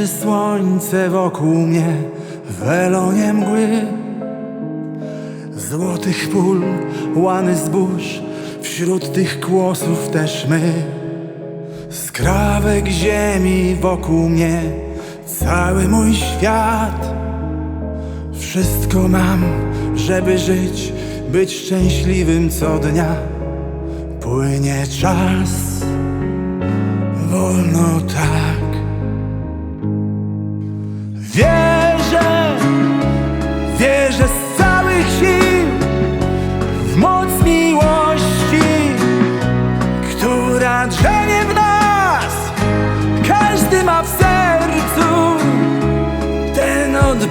Cieszy słońce wokół mnie w elonie mgły. Złotych pól, łany zbóż Wśród tych kłosów też my. Skrawek ziemi wokół mnie Cały mój świat. Wszystko mam, żeby żyć Być szczęśliwym co dnia. Płynie czas Wolno tak wierzę z całych sił w moc miłości, która drzemie w nas. Każdy ma w sercu ten od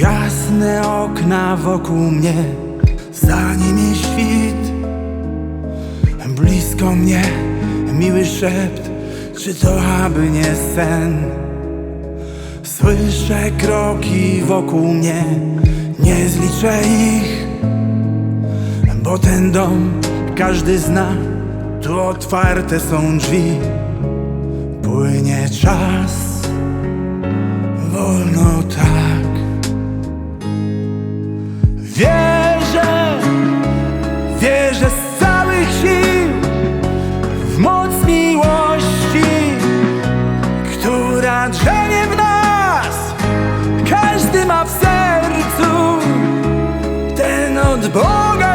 Jasne okna wokół mnie, za nimi świt. Blisko mnie miły szept, czy to aby nie sen? Słyszę kroki wokół mnie, nie zliczę ich, bo ten dom każdy zna, tu otwarte są drzwi. Płynie czas, wolno tak. Drzemie w nas. Każdy ma w sercu ten od Boga.